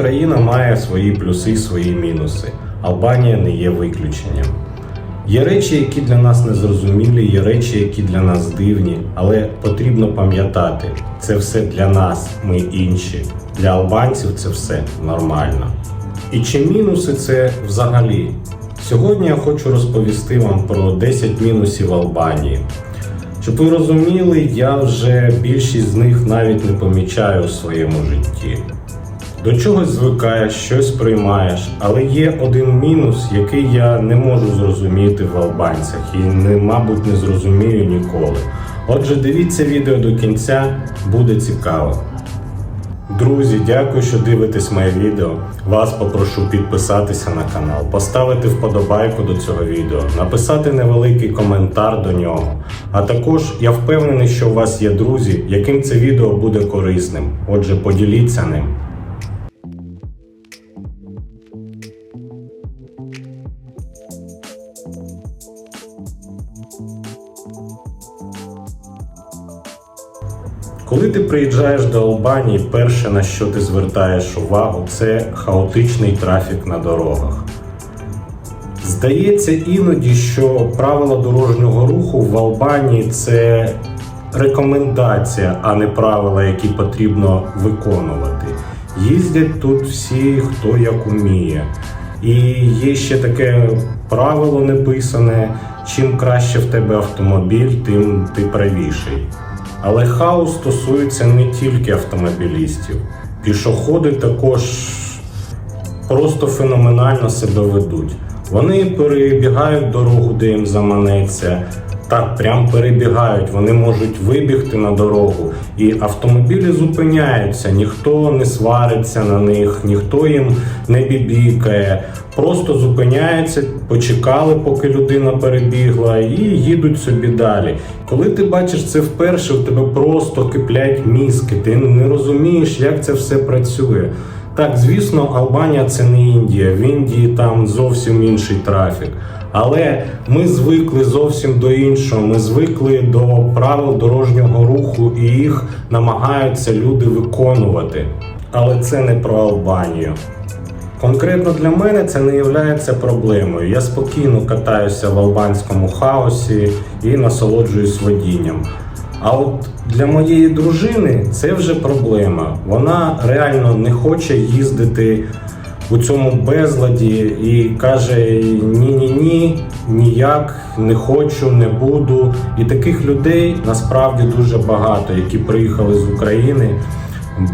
Країна має свої плюси, свої мінуси. Албанія не є виключенням. Є речі, які для нас незрозумілі, є речі, які для нас дивні, але потрібно пам'ятати, це все для нас, ми інші. Для албанців це все нормально. І чи мінуси це взагалі? Сьогодні я хочу розповісти вам про 10 мінусів Албанії. Щоб ви розуміли, я вже більшість з них навіть не помічаю у своєму житті. До чогось звикаєш, щось приймаєш, але є один мінус, який я не можу зрозуміти в албанцях і, не, мабуть, не зрозумію ніколи. Отже, дивіться відео до кінця, буде цікаво. Друзі, дякую, що дивитесь моє відео. Вас попрошу підписатися на канал, поставити вподобайку до цього відео, написати невеликий коментар до нього. А також я впевнений, що у вас є друзі, яким це відео буде корисним. Отже, поділіться ним. Ти приїжджаєш до Албанії, перше на що ти звертаєш увагу, це хаотичний трафік на дорогах. Здається іноді, що правила дорожнього руху в Албанії це рекомендація, а не правила, які потрібно виконувати. Їздять тут всі, хто як уміє. І є ще таке правило неписане: чим краще в тебе автомобіль, тим ти правіший. Але хаос стосується не тільки автомобілістів. Пішоходи також просто феноменально себе ведуть. Вони перебігають дорогу, де їм заманеться. Так, прям перебігають, вони можуть вибігти на дорогу, і автомобілі зупиняються, ніхто не свариться на них, ніхто їм не бібікає. Просто зупиняються, почекали, поки людина перебігла, і їдуть собі далі. Коли ти бачиш це вперше, у тебе просто киплять мізки, ти не розумієш, як це все працює. Так, звісно, Албанія це не Індія. В Індії там зовсім інший трафік. Але ми звикли зовсім до іншого. Ми звикли до правил дорожнього руху і їх намагаються люди виконувати. Але це не про Албанію. Конкретно для мене це не є проблемою. Я спокійно катаюся в албанському хаосі і насолоджуюсь водінням. А от для моєї дружини це вже проблема. Вона реально не хоче їздити у цьому безладі і каже: ні-ні ні, ніяк, не хочу, не буду. І таких людей насправді дуже багато, які приїхали з України,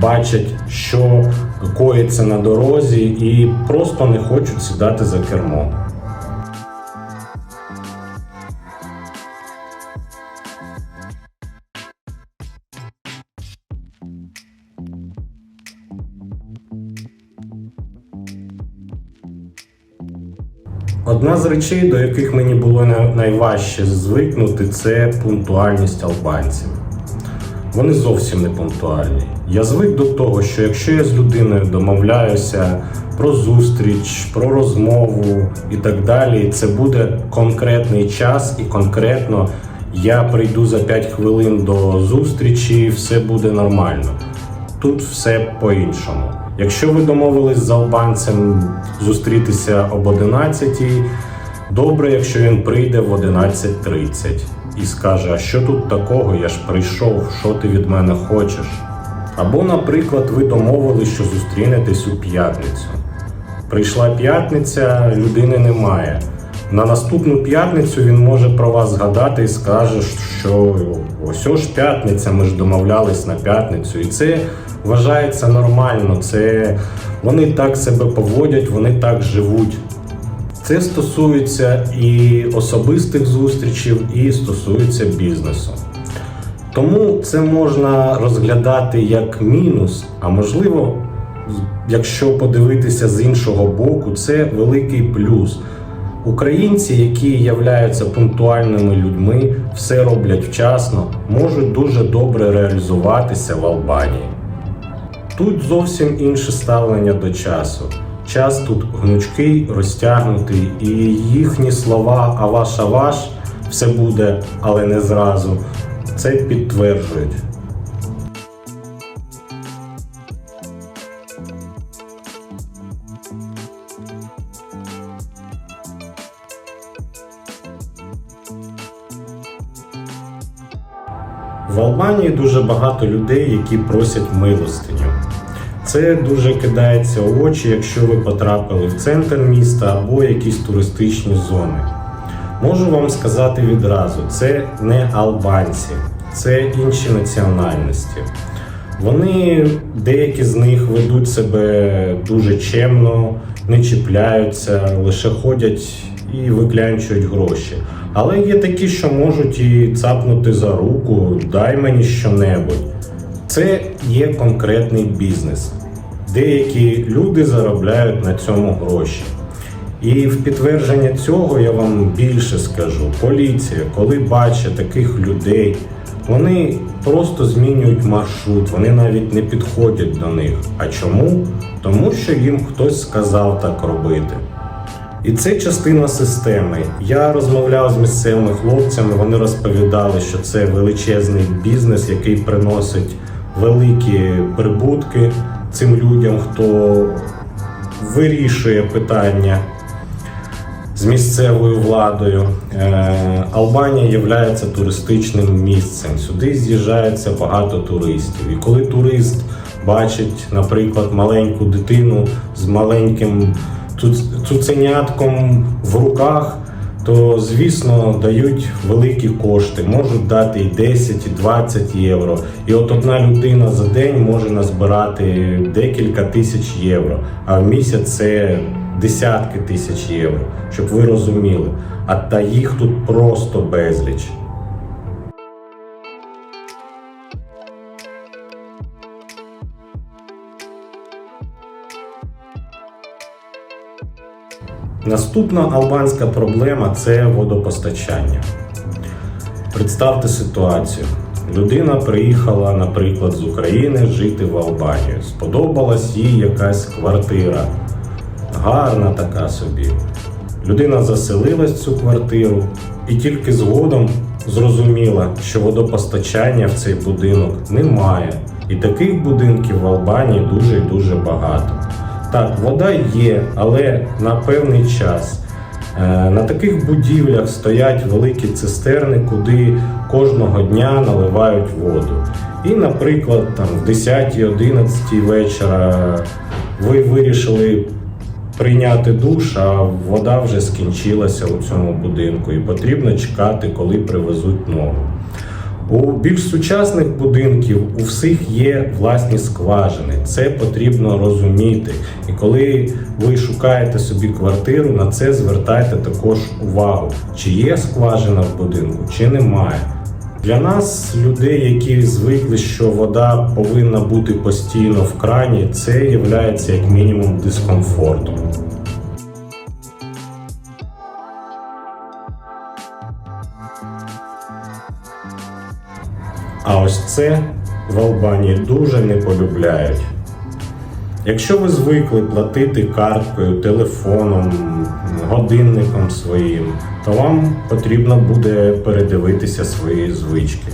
бачать, що коїться на дорозі, і просто не хочуть сідати за кермо. Одна з речей, до яких мені було найважче звикнути, це пунктуальність албанців. Вони зовсім не пунктуальні. Я звик до того, що якщо я з людиною домовляюся про зустріч, про розмову і так далі, це буде конкретний час і конкретно я прийду за 5 хвилин до зустрічі, і все буде нормально. Тут все по-іншому. Якщо ви домовились з албанцем зустрітися об 11, добре, якщо він прийде в 11.30 і скаже, а що тут такого, я ж прийшов, що ти від мене хочеш. Або, наприклад, ви домовились, що зустрінетесь у п'ятницю. Прийшла п'ятниця, людини немає. На наступну п'ятницю він може про вас згадати і скаже, що ось ж п'ятниця, ми ж домовлялись на п'ятницю. І це вважається нормально. Це вони так себе поводять, вони так живуть. Це стосується і особистих зустрічей, і стосується бізнесу. Тому це можна розглядати як мінус, а можливо, якщо подивитися з іншого боку, це великий плюс. Українці, які являються пунктуальними людьми, все роблять вчасно, можуть дуже добре реалізуватися в Албанії. Тут зовсім інше ставлення до часу. Час тут гнучкий, розтягнутий, і їхні слова а ваш, а ваш все буде, але не зразу. Це підтверджують. В Албанії дуже багато людей, які просять милостиню. Це дуже кидається в очі, якщо ви потрапили в центр міста або якісь туристичні зони. Можу вам сказати відразу: це не албанці, це інші національності. Вони, деякі з них ведуть себе дуже чемно, не чіпляються, лише ходять і виклянчують гроші. Але є такі, що можуть і цапнути за руку, дай мені щонебудь. Це є конкретний бізнес. Деякі люди заробляють на цьому гроші. І в підтвердження цього я вам більше скажу: поліція, коли бачить таких людей, вони просто змінюють маршрут, вони навіть не підходять до них. А чому? Тому що їм хтось сказав так робити. І це частина системи. Я розмовляв з місцевими хлопцями, вони розповідали, що це величезний бізнес, який приносить великі прибутки цим людям, хто вирішує питання з місцевою владою. Е, Албанія є туристичним місцем. Сюди з'їжджається багато туристів. І коли турист бачить, наприклад, маленьку дитину з маленьким цуценятком в руках, то звісно дають великі кошти, можуть дати і 10, і 20 євро. І от одна людина за день може назбирати декілька тисяч євро, а в місяць це десятки тисяч євро, щоб ви розуміли. А та їх тут просто безліч. Наступна албанська проблема це водопостачання. Представте ситуацію. Людина приїхала, наприклад, з України жити в Албанію. Сподобалась їй якась квартира. Гарна така собі. Людина заселилась в цю квартиру і тільки згодом зрозуміла, що водопостачання в цей будинок немає. І таких будинків в Албанії дуже і дуже багато. Так, вода є, але на певний час. Е, На таких будівлях стоять великі цистерни, куди кожного дня наливають воду. І, наприклад, там в 10-11 вечора ви вирішили прийняти душ, а вода вже скінчилася у цьому будинку, і потрібно чекати, коли привезуть нову. У більш сучасних будинків у всіх є власні скважини. Це потрібно розуміти. І коли ви шукаєте собі квартиру, на це звертайте також увагу, чи є скважина в будинку, чи немає. Для нас, людей, які звикли, що вода повинна бути постійно в крані, це є як мінімум дискомфортом. А ось це в Албанії дуже не полюбляють. Якщо ви звикли платити карткою, телефоном, годинником своїм, то вам потрібно буде передивитися свої звички.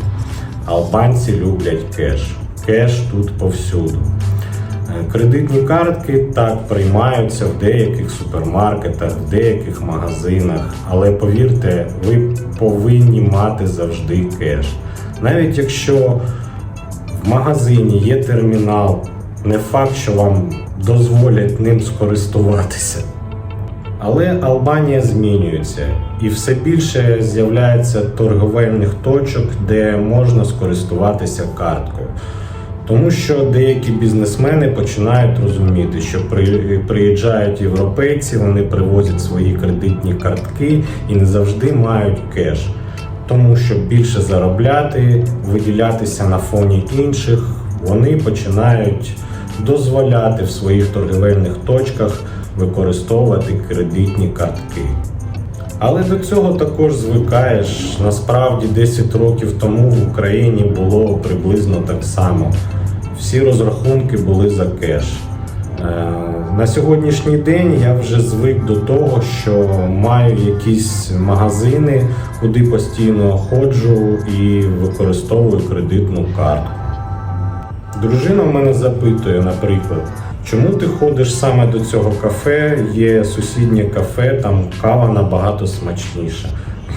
Албанці люблять кеш. Кеш тут повсюду. Е, Кредитні картки так приймаються в деяких супермаркетах, в деяких магазинах, але повірте, ви повинні мати завжди кеш. Навіть якщо в магазині є термінал, не факт, що вам дозволять ним скористуватися. Але Албанія змінюється і все більше з'являється торговельних точок, де можна скористуватися карткою. Тому що деякі бізнесмени починають розуміти, що при- приїжджають європейці, вони привозять свої кредитні картки і не завжди мають кеш. Тому що більше заробляти, виділятися на фоні інших, вони починають дозволяти в своїх торгівельних точках використовувати кредитні картки. Але до цього також звикаєш. Насправді 10 років тому в Україні було приблизно так само. Всі розрахунки були за кеш. Е, На сьогоднішній день я вже звик до того, що маю якісь магазини, куди постійно ходжу і використовую кредитну картку. Дружина в мене запитує, наприклад, чому ти ходиш саме до цього кафе? Є сусіднє кафе, там кава набагато смачніша.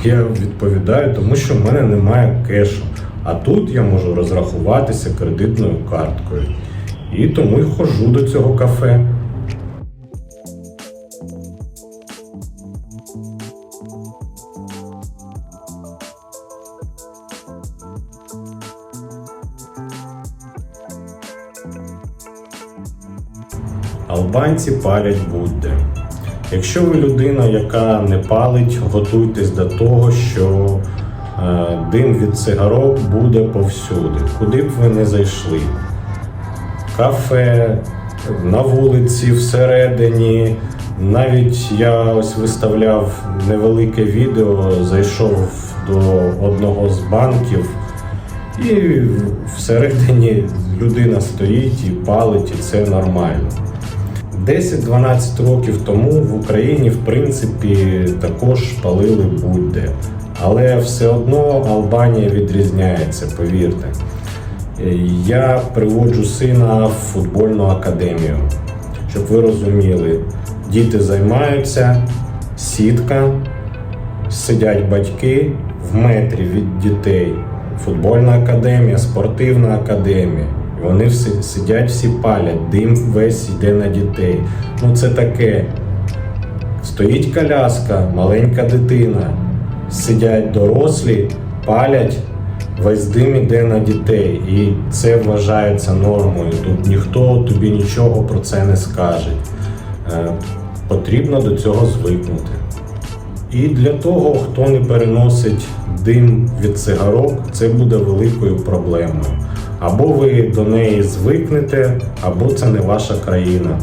Я відповідаю, тому що в мене немає кешу. А тут я можу розрахуватися кредитною карткою. І тому й ходжу до цього кафе. Албанці палять будь-де. Якщо ви людина, яка не палить, готуйтесь до того, що е, дим від цигарок буде повсюди, куди б ви не зайшли. Кафе, на вулиці, всередині. Навіть я ось виставляв невелике відео, зайшов до одного з банків, і всередині людина стоїть і палить, і це нормально. 10-12 років тому в Україні, в принципі, також палили будь-де. Але все одно Албанія відрізняється, повірте. Е, Я приводжу сина в футбольну академію, щоб ви розуміли, діти займаються, сітка, сидять батьки в метрі від дітей. Футбольна академія, спортивна академія. Вони всі сидять, всі палять, дим весь йде на дітей. Ну це таке. Стоїть коляска, маленька дитина, сидять дорослі, палять, весь дим іде на дітей. І це вважається нормою. Тут ніхто тобі нічого про це не скаже. Е, Потрібно до цього звикнути. І для того, хто не переносить дим від цигарок, це буде великою проблемою. Або ви до неї звикнете, або це не ваша країна.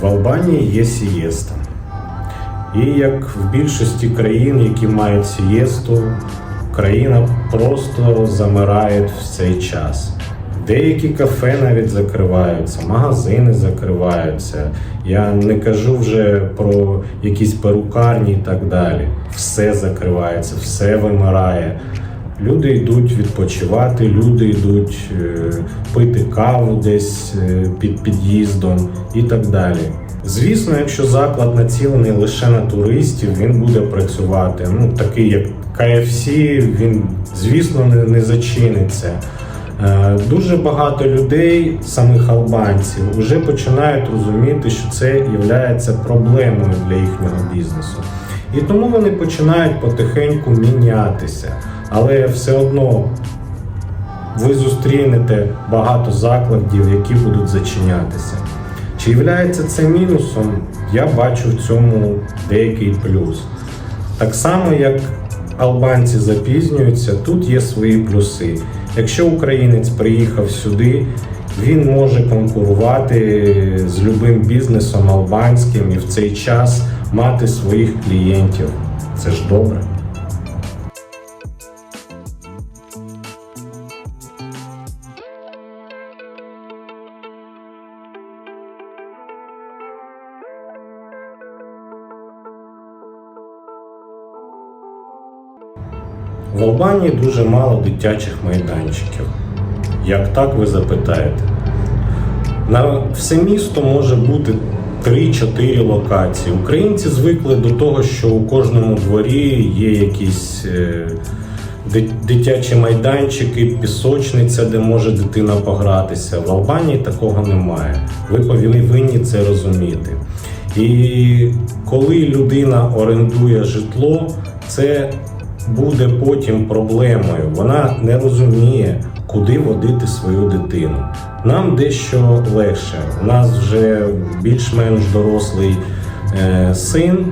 В Албанії є сієста. І як в більшості країн, які мають сієсту, країна просто замирає в цей час. Деякі кафе навіть закриваються, магазини закриваються. Я не кажу вже про якісь перукарні і так далі. Все закривається, все вимирає. Люди йдуть відпочивати, люди йдуть е, пити каву десь е, під під'їздом і так далі. Звісно, якщо заклад націлений лише на туристів, він буде працювати. Ну, такий як KFC, він, звісно, не, не зачиниться. Е, Дуже багато людей, самих албанців, вже починають розуміти, що це є проблемою для їхнього бізнесу. І тому вони починають потихеньку мінятися. Але все одно ви зустрінете багато закладів, які будуть зачинятися. Чи є це мінусом? Я бачу в цьому деякий плюс. Так само, як албанці запізнюються, тут є свої плюси. Якщо українець приїхав сюди, він може конкурувати з любим бізнесом албанським і в цей час мати своїх клієнтів. Це ж добре. В дуже мало дитячих майданчиків. Як так ви запитаєте? На все місто може бути 3-4 локації. Українці звикли до того, що у кожному дворі є якісь е, дитячі майданчики, пісочниця, де може дитина погратися. В Албанії такого немає. Ви повинні це розуміти. І коли людина орендує житло, це буде потім проблемою. Вона не розуміє, куди водити свою дитину. Нам дещо легше. У нас вже більш-менш дорослий е, син,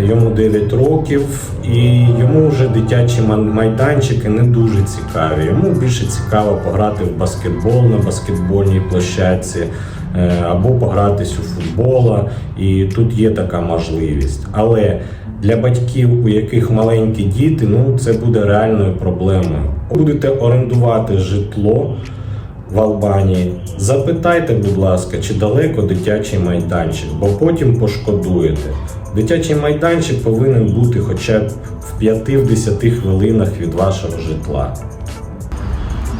йому 9 років, і йому вже дитячі майданчики не дуже цікаві. Йому більше цікаво пограти в баскетбол на баскетбольній площадці. е, Або погратись у футбола, і тут є така можливість. Але для батьків, у яких маленькі діти, ну це буде реальною проблемою. Будете орендувати житло в Албанії. Запитайте, будь ласка, чи далеко дитячий майданчик, бо потім пошкодуєте. Дитячий майданчик повинен бути хоча б в 5-10 хвилинах від вашого житла.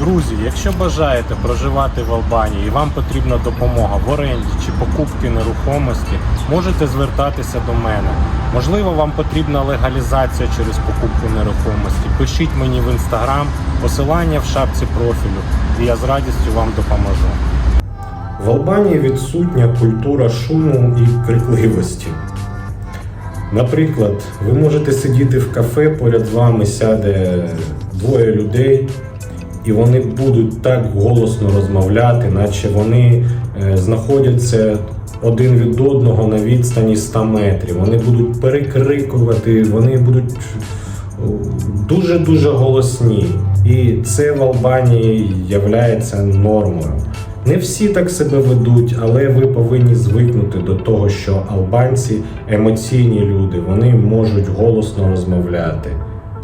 Друзі, якщо бажаєте проживати в Албанії і вам потрібна допомога в оренді чи покупки нерухомості, можете звертатися до мене. Можливо, вам потрібна легалізація через покупку нерухомості. Пишіть мені в інстаграм, посилання в шапці профілю, і я з радістю вам допоможу. В Албанії відсутня культура шуму і крикливості. Наприклад, ви можете сидіти в кафе, поряд з вами сяде двоє людей, і вони будуть так голосно розмовляти, наче вони е, знаходяться один від одного на відстані 100 метрів. Вони будуть перекрикувати, вони будуть дуже дуже голосні. І це в Албанії являється нормою. Не всі так себе ведуть, але ви повинні звикнути до того, що албанці емоційні люди, вони можуть голосно розмовляти.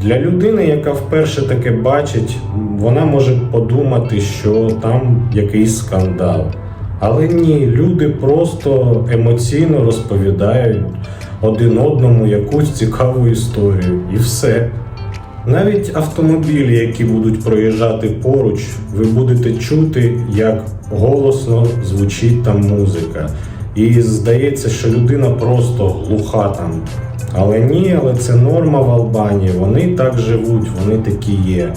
Для людини, яка вперше таке бачить, вона може подумати, що там якийсь скандал. Але ні, люди просто емоційно розповідають один одному якусь цікаву історію, і все. Навіть автомобілі, які будуть проїжджати поруч, ви будете чути, як голосно звучить там музика. І здається, що людина просто глуха там. Але ні, але це норма в Албанії. Вони так живуть, вони такі є.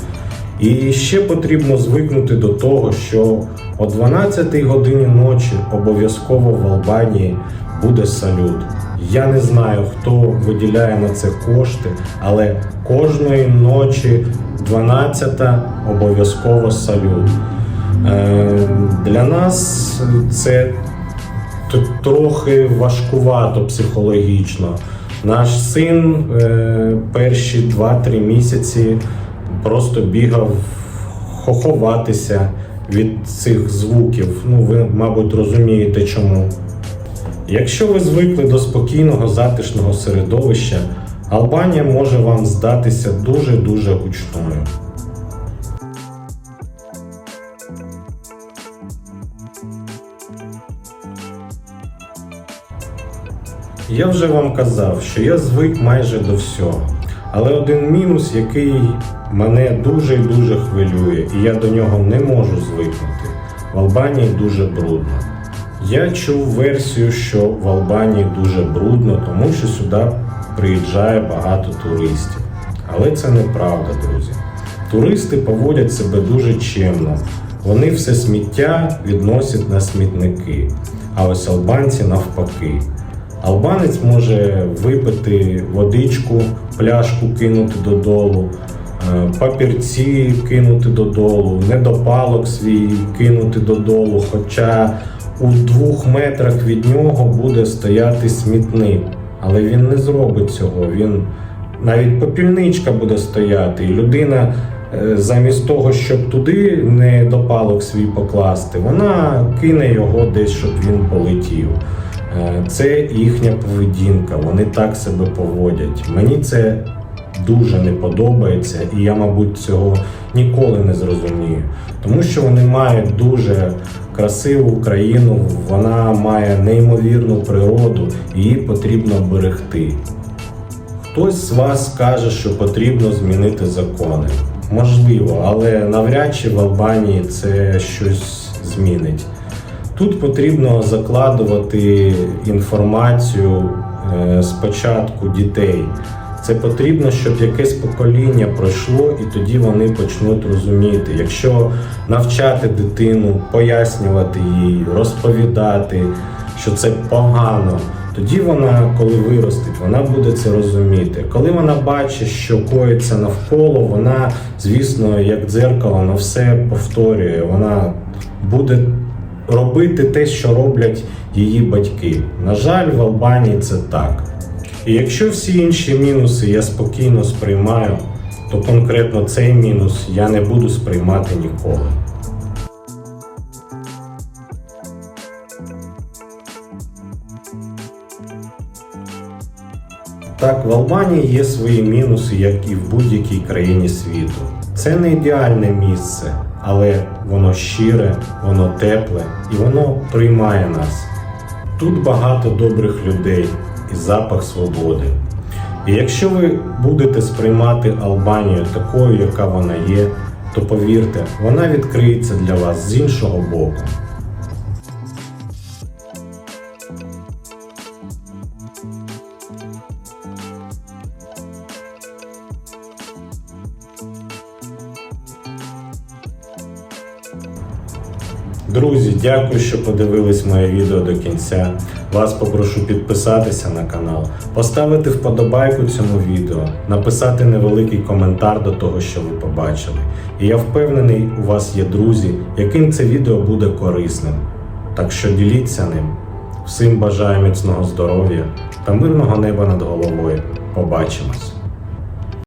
І ще потрібно звикнути до того, що о 12 годині ночі обов'язково в Албанії буде салют. Я не знаю, хто виділяє на це кошти, але кожної ночі 12 обов'язково салют. Е, Для нас це трохи важкувато психологічно. Наш син е, перші 2-3 місяці просто бігав ховатися від цих звуків. Ну, ви, мабуть, розумієте чому. Якщо ви звикли до спокійного затишного середовища, Албанія може вам здатися дуже-дуже гучною. Я вже вам казав, що я звик майже до всього. Але один мінус, який мене дуже і дуже хвилює, і я до нього не можу звикнути. В Албанії дуже брудно. Я чув версію, що в Албанії дуже брудно, тому що сюди приїжджає багато туристів. Але це неправда, друзі. Туристи поводять себе дуже чемно. Вони все сміття відносять на смітники. А ось албанці навпаки. Албанець може випити водичку, пляшку кинути додолу, е, папірці кинути додолу, недопалок свій кинути додолу, хоча у двох метрах від нього буде стояти смітник. Але він не зробить цього. Він навіть попільничка буде стояти, і людина. е, Замість того, щоб туди недопалок свій покласти, вона кине його десь, щоб він полетів. Е, Це їхня поведінка, вони так себе поводять. Мені це дуже не подобається, і я, мабуть, цього ніколи не зрозумію. Тому що вони мають дуже красиву країну, вона має неймовірну природу, її потрібно берегти. Хтось з вас скаже, що потрібно змінити закони. Можливо, але навряд чи в Албанії це щось змінить. Тут потрібно закладувати інформацію е, спочатку дітей. Це потрібно, щоб якесь покоління пройшло, і тоді вони почнуть розуміти. Якщо навчати дитину, пояснювати їй, розповідати, що це погано, тоді вона, коли виростить, вона буде це розуміти. Коли вона бачить, що коїться навколо, вона, звісно, як дзеркало, на все повторює. Вона буде робити те, що роблять її батьки. На жаль, в Албанії це так. І якщо всі інші мінуси я спокійно сприймаю, то конкретно цей мінус я не буду сприймати ніколи. Так, в Албанії є свої мінуси, як і в будь-якій країні світу. Це не ідеальне місце, але воно щире, воно тепле і воно приймає нас. Тут багато добрих людей і запах свободи. І якщо ви будете сприймати Албанію такою, яка вона є, то повірте, вона відкриється для вас з іншого боку. Друзі, дякую, що подивились моє відео до кінця. Вас попрошу підписатися на канал, поставити вподобайку цьому відео, написати невеликий коментар до того, що ви побачили. І я впевнений, у вас є друзі, яким це відео буде корисним. Так що діліться ним. Всім бажаю міцного здоров'я та мирного неба над головою. Побачимось!